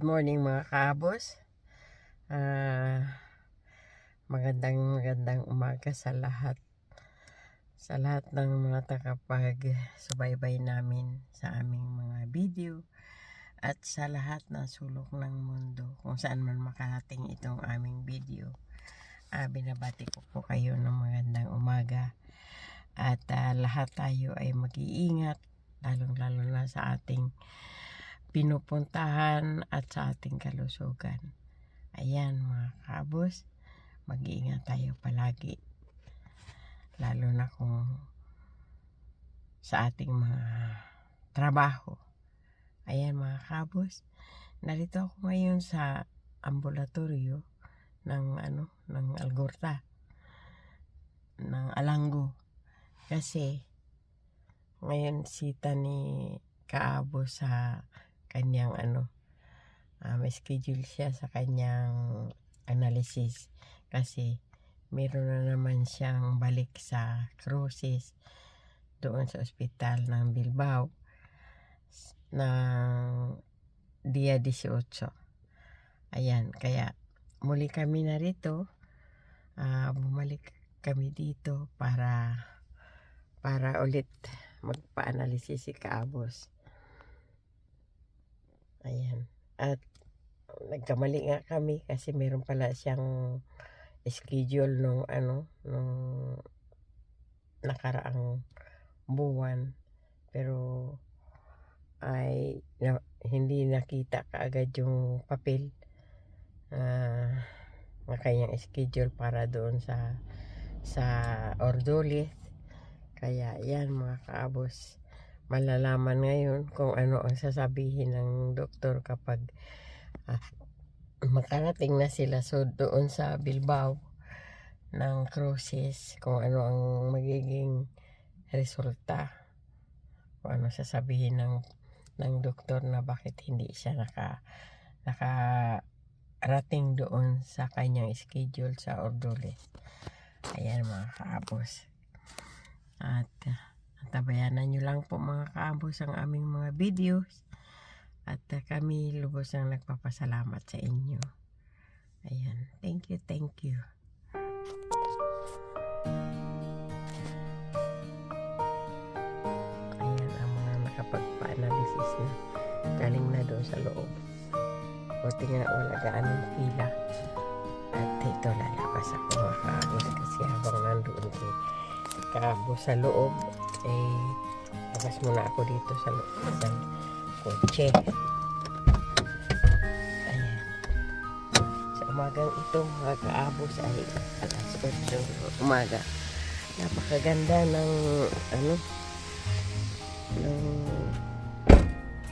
Good morning mga kaabos. Ah, magandang magandang umaga sa lahat. Sa lahat ng mga takapag subaybay namin sa aming mga video at sa lahat ng sulok ng mundo kung saan man makarating itong aming video. Ah, binabati ko po kayo ng magandang umaga at ah, lahat tayo ay mag-iingat lalong lalo na sa ating pinupuntahan at sa ating kalusugan. Ayan mga kabos, mag-iingat tayo palagi. Lalo na kung sa ating mga trabaho. Ayan mga kabos, narito ako ngayon sa ambulatoryo ng ano ng Algorta ng Alango kasi ngayon sita ni Kaabo sa kanyang ano ah, may schedule siya sa kanyang analysis. Kasi meron na naman siyang balik sa cruises doon sa ospital ng Bilbao ng dia 18 ayan kaya muli kami narito ah, bumalik kami dito para para ulit magpa-analysis si Kaabos Ayan. At nagkamali nga kami kasi meron pala siyang schedule nung ano, nung nakaraang buwan. Pero ay na, hindi nakita kaagad yung papel ah na kanyang schedule para doon sa sa Ordolis. Kaya yan mga kaabos malalaman ngayon kung ano ang sasabihin ng doktor kapag ah, makarating na sila so doon sa Bilbao ng cruises kung ano ang magiging resulta kung ano sasabihin ng ng doktor na bakit hindi siya naka naka rating doon sa kanyang schedule sa Ordoles. Ayan mga kaabos. At ah, Tabayanan nyo lang po mga kaambos ang aming mga videos. At uh, kami lubos ang nagpapasalamat sa inyo. Ayan. Thank you, thank you. Ayan ang mga nakapagpa-analysis na galing na doon sa loob. Buti nga wala gaanong pila. At ito lalabas ako mga kaambos kasi habang nandoon ko kaabo sa loob eh labas muna ako dito sa loob ng kotse. Ayan. Sa umagang ito mga kaabos ay alas 8 umaga. Napakaganda ng ano ng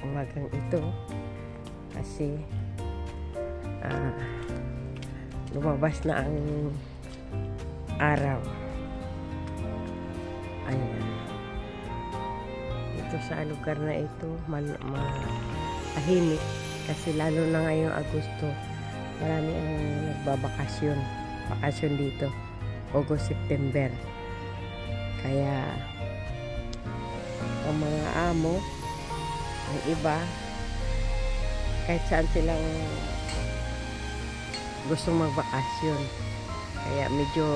umagang ito. Kasi ah, lumabas na ang araw. Ayan. Ito sa lugar na ito, mal, ma, tahimik. Kasi lalo na ngayong Agosto, marami ang nagbabakasyon. Bakasyon dito. August, September. Kaya, ang mga amo, ang iba, kahit saan silang gustong magbakasyon. Kaya medyo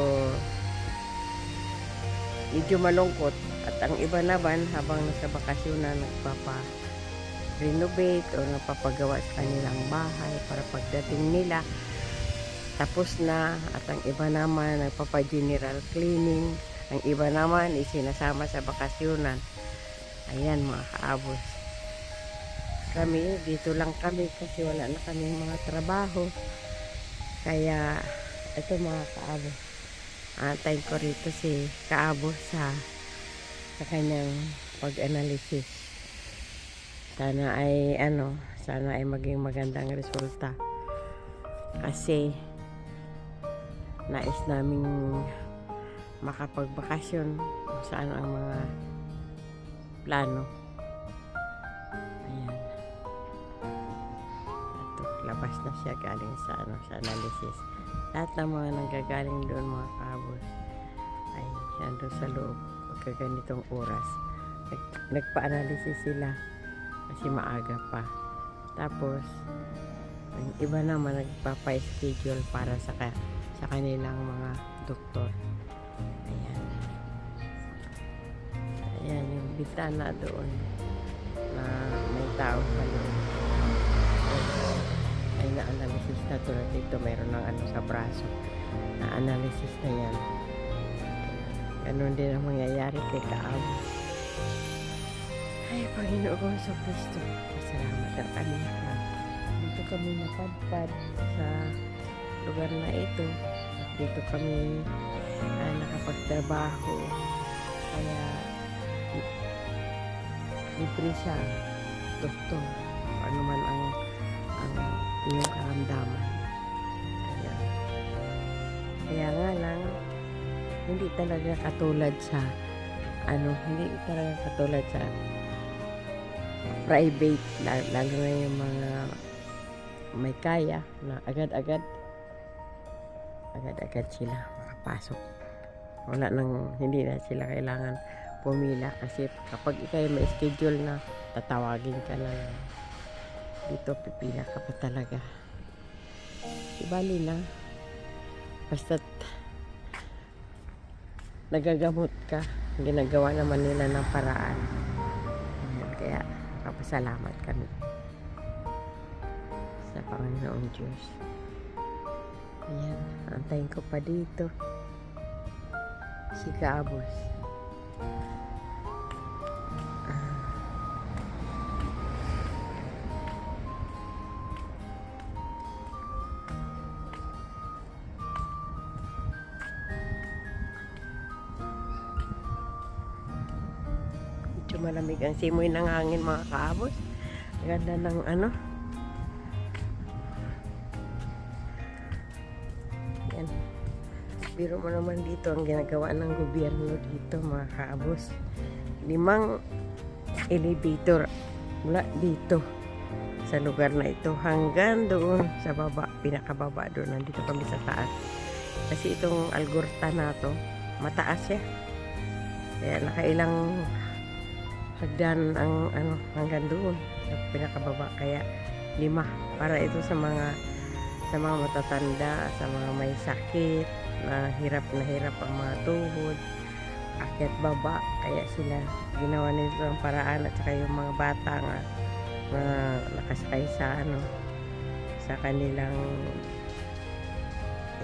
medyo malungkot at ang iba naman habang nasa bakasyon na nagpapa renovate o napapagawa sa kanilang bahay para pagdating nila tapos na. At ang iba naman nagpapa general cleaning. Ang iba naman isinasama sa bakasyonan. Ayan mga kaabos. Kami dito lang kami kasi wala na kami mga trabaho. Kaya ito mga kaabos. Antayin ko rito si Kaabo sa sa kanyang pag-analysis. Sana ay ano, sana ay maging magandang resulta. Kasi nais naming makapagbakasyon kung saan ang mga plano. Ayan. Ito, labas na siya galing sa ano, sa analysis lahat ng mga nanggagaling doon mga kabos ay nandun sa loob pagkaganitong oras Nag, nagpa-analysis sila kasi maaga pa tapos Ang iba naman nagpapa-schedule para sa, ka, sa kanilang mga doktor. Ayan. Ayan yung bitana doon na may tao pa doon. Ay na-analysis na tulad dito. Meron ng ano sa braso. Na-analysis na yan. Ganon din ang mangyayari kay Kaab. Ay, Panginoon sa Kristo. Pasalamat ang kami na dito kami napadpad sa lugar na ito. Dito kami ah, nakapagtrabaho. Kaya li- libre siya, doktor. Ano man ang, ang iyong karamdaman. Hindi talaga katulad sa ano, hindi talaga katulad sa private, la- lalo na yung mga may kaya na agad-agad. Agad-agad sila makapasok. Wala nang hindi na sila kailangan pumila kasi kapag ikaw may schedule na tatawagin ka na. Dito pipila ka pa talaga. Ibali na basta't nagagamot ka. Ginagawa naman nila ng paraan. Ayan, kaya kapasalamat kami sa Panginoong Diyos. Ayan antayin ko pa dito. Si Kaabos malamig ang simoy ng hangin mga kaabos. Ganda ng ano. Yan. Biro mo naman dito ang ginagawa ng gobyerno dito mga kaabos. Limang elevator mula dito sa lugar na ito hanggang doon sa baba, pinakababa doon. Nandito kami sa taas. Kasi itong Algorta na to, mataas siya. Kaya nakailang hagdan ang ano hanggang doon sa pinakababa. Kaya lima. Para ito sa mga sa mga matatanda sa mga may sakit na hirap na hirap ang mga tuhod akyat baba. Kaya sila ginawa nito ang paraan at saka yung mga bata nga na nakasakay sa ano sa kanilang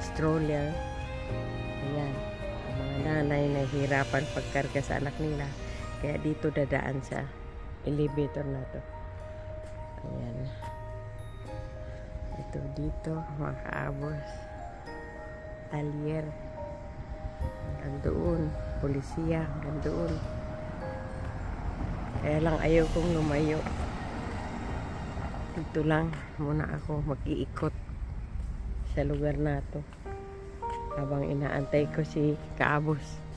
stroller. Ayan. Ang mga nanay na hirapan pagkarga sa anak nila kaya dito dadaan sa elevator na to. Ayan. Ito dito, mga kaabos. Talyer. Hanggang doon. Polisiya. Hanggang doon. Kaya lang ayaw kong lumayo. Dito lang muna ako mag-iikot sa lugar na to. Habang inaantay ko si Kaabos.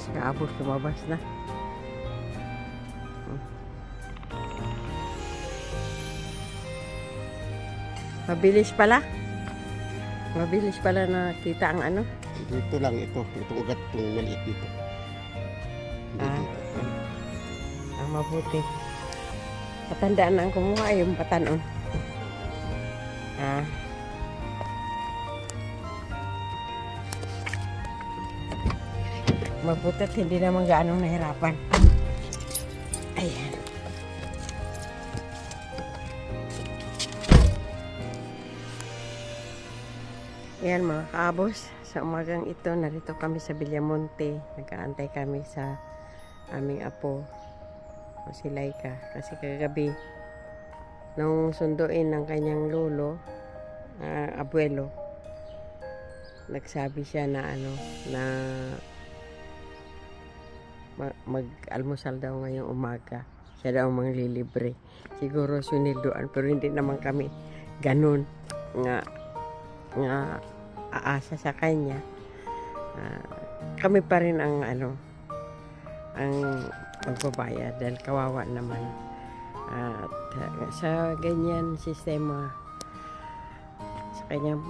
Ayan, si Kaabos lumabas na. Hmm. Mabilis pala. Mabilis pala nakita ang ano. Dito lang ito, itong ugat, itong maliit dito. Ah. Ang mabuti. Patandaan na ang kumuha yung patanon. Ah. Mabuti at hindi naman gaano nahirapan. Ayan. Ayan mga kaabos, sa umagang ito, narito kami sa Villamonte. Nag-aantay kami sa aming apo o si Laika. Kasi kagabi, nung sunduin ng kanyang lolo, ah, abuelo, nagsabi siya na ano, na mag-almusal daw ngayong umaga. Siya daw manglilibre. Siguro sunildoan, pero hindi naman kami ganun nga nga aasa sa kanya. Ah, kami pa rin ang ano ang magbabayad dahil kawawa naman. At ah, sa ganyan sistema sa kanyang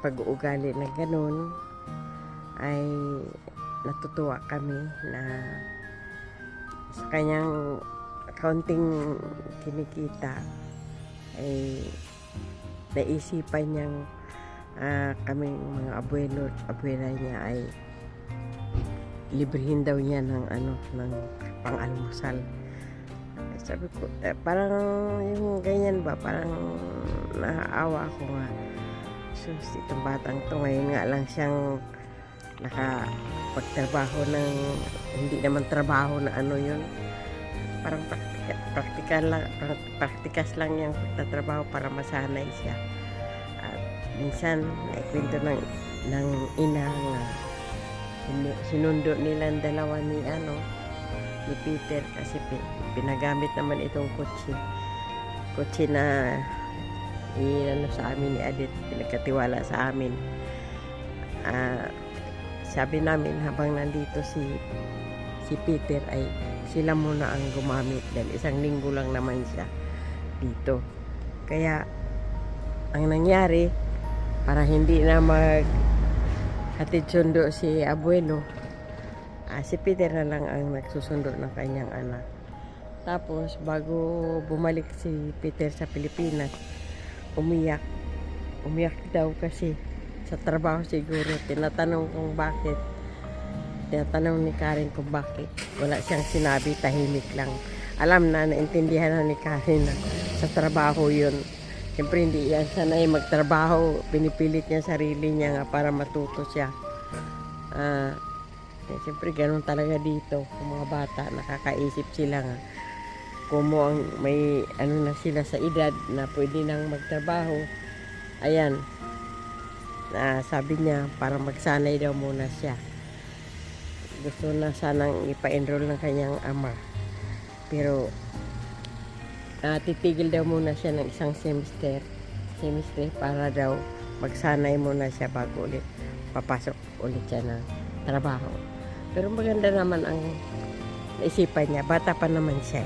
pag-uugali na ganun ay natutuwa kami na sa kanyang kaunting kinikita ay naisipan niyang ah, kaming mga abuelo at abuela niya ay librihin daw niya ng ano ng pang-almusal. Sabi ko, eh, parang yung ganyan ba, parang naaawa ako nga. Sus, itong batang to, ngayon nga lang siyang nakapagtrabaho ng, hindi naman trabaho na ano yun. Parang praktika, praktikal lang, prak- praktikas lang yung pagtatrabaho para masanay siya. At minsan, naikwento ng, ng ina nga, sinu- sinundo nilang dalawa ni ano, ni Peter kasi pi- pinagamit naman itong kotse. Kotse na inano sa amin ni Adit, pinagkatiwala sa amin. Ah, sabi namin habang nandito si si Peter ay sila muna ang gumamit dahil isang linggo lang naman siya dito. Kaya ang nangyari para hindi na mag hatid sundo si abuelo ah, si Peter na lang ang nagsusundo ng kanyang anak. Tapos, bago bumalik si Peter sa Pilipinas, umiyak. Umiyak daw kasi sa trabaho siguro. Tinatanong kung bakit. Tinatanong ni Karen kung bakit. Wala siyang sinabi, tahimik lang. Alam na, naintindihan na ni Karen na sa trabaho yun. Siyempre, hindi yan sanay magtrabaho. Pinipilit niya sarili niya nga para matuto siya. Ah, eh, Siyempre, ganun talaga dito. Kung mga bata, nakakaisip sila nga. Kung mo ang may ano na sila sa edad na pwede nang magtrabaho, ayan, na sabi niya, para magsanay daw muna siya. Gusto na sanang ipa-enroll ng kanyang ama. Pero, ah, titigil daw muna siya ng isang semester. Semester para daw magsanay muna siya bago ulit papasok ulit siya ng trabaho. Pero maganda naman ang naisipan niya. Bata pa naman siya.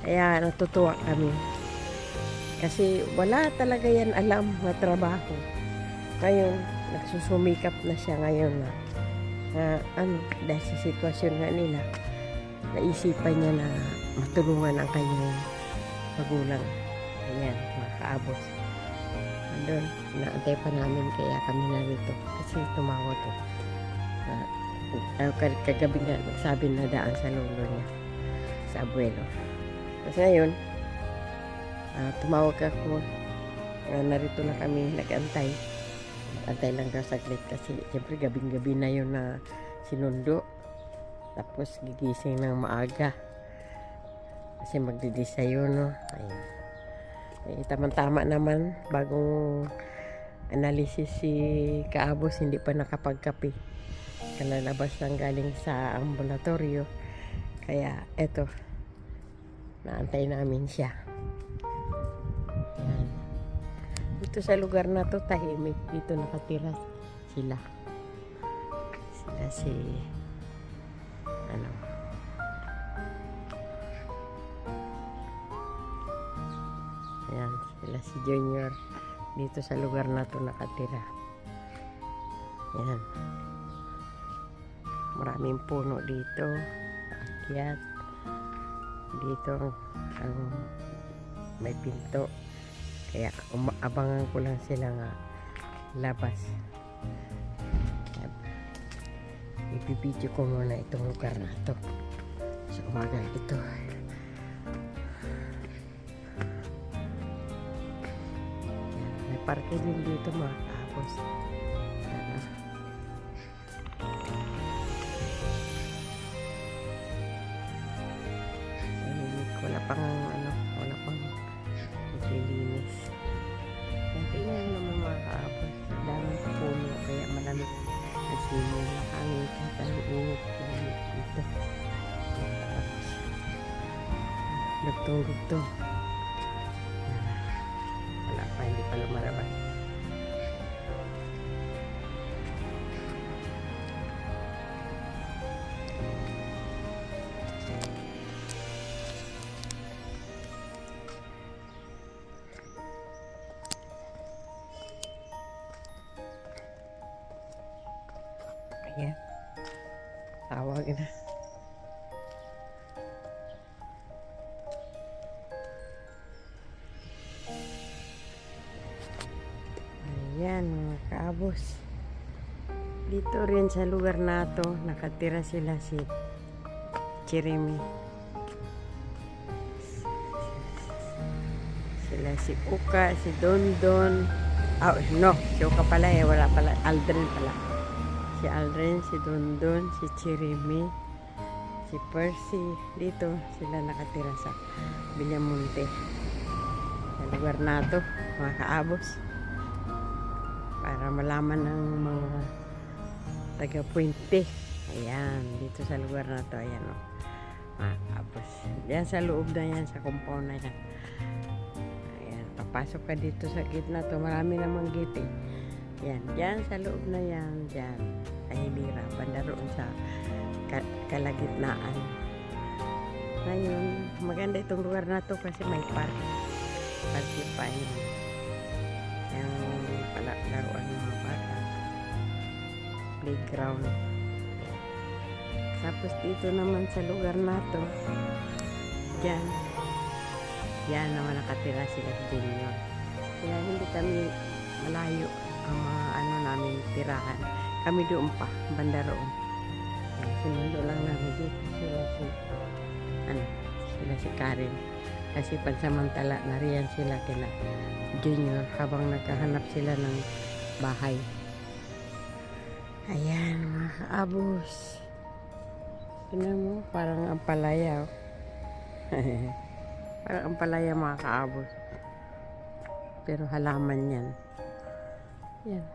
Kaya natutuwa kami. Kasi wala talaga yan alam na trabaho. Ngayon, nagsusumikap na siya ngayon na, na ano, dahil sa sitwasyon nga nila, naisipan niya na matulungan ang kanyang magulang. Ayan, mga kaabos. Andun, naantay pa namin kaya kami narito. Kasi tumawag eh. Na, uh, kagabi nga, nagsabi na daan sa lolo niya. Sa abuelo. Tapos ngayon, ah, tumawag ako. Ah, narito na kami nag-antay. Antay lang daw saglit kasi siyempre gabing-gabi na yun na sinundo. Tapos gigising ng maaga. Kasi magdidesayuno. Ayun. Eh, tama-tama naman. Bagong analysis si Kaabos hindi pa nakapagkape. Kalalabas lang galing sa ambulatoryo. Kaya eto, naantay namin siya. Dito sa lugar na to, tahimik. Dito nakatira sila. Sila si, ano, Ayan, sila si Junior. Dito sa lugar na to nakatira. Yan. Maraming puno dito. Akyat. Dito ang may pinto. Kaya umaabangan ko lang sila nga labas. Ibibidyo ko muna itong lugar na to. Sa umaga ito. May parke din dito mga kapos. Rin sa lugar na to, nakatira sila si Jeremy. Sila si Uka, si Dondon. Oh, no, si Uka pala eh, wala pala. Aldrin pala. Si Aldrin, si Dondon, si Jeremy, si Percy. Dito sila nakatira sa Villamonte. Sa lugar na to, mga kaabos para malaman ng mga taga Puente. Ayan, dito sa lugar na to, ayan o. Ah, tapos, yan sa loob na yan, sa compound na yan. Ayan, papasok ka dito sa gitna to, marami namang gate eh. Yan, yan sa loob na yan, yan. Kahilira, banda roon sa ka- kalagitnaan. Ngayon, maganda itong lugar na to kasi may park. Park pa yun yung pala laruan bata playground. Tapos dito naman sa lugar na to dyan yan naman nakatira sila junior kaya hindi kami malayo ang mga ano namin tirahan. Kami doon pa banda roon. Sinundo lang namin dito sila si ano sila si Karen. Kasi pansamantala na riyan sila kina junior habang naghahanap sila ng bahay. Ayan, mga kaabos. Tingnan mo, parang ang palaya. oh. parang ang palaya mga kaabos. Pero halaman yan. Yan.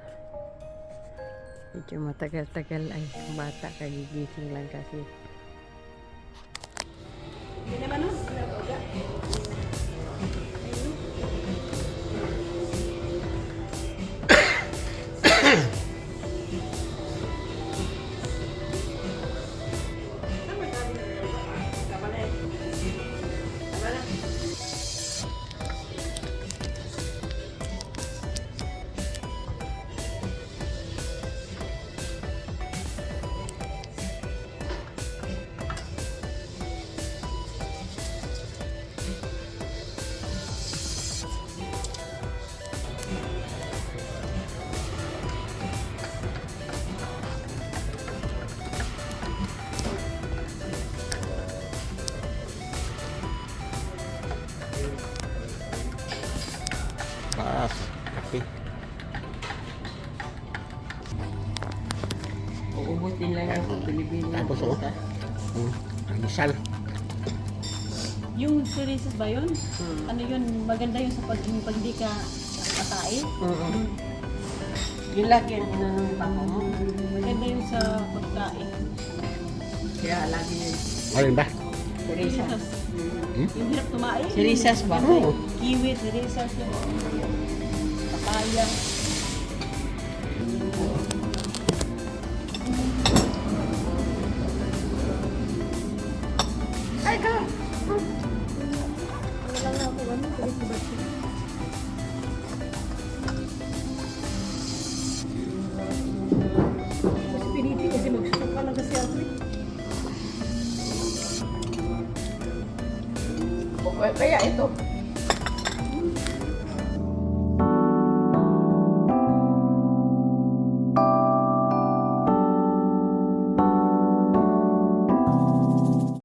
Medyo matagal-tagal ay bata kagigising lang kasi. Pas. Almusal. Yung Ceresis ba yun? Hmm. Ano yun? Maganda yun sa pag, yung pag di ka patae. Mm-mm. Yun lagi ang inanong mo. Maganda yun sa pagkain. Kaya lagi yun. Alin ba? Teresa. Ceresis. Hmm? Yung hirap tumae. Cerisas ba? Oo. Kiwi, Ceresis. Yung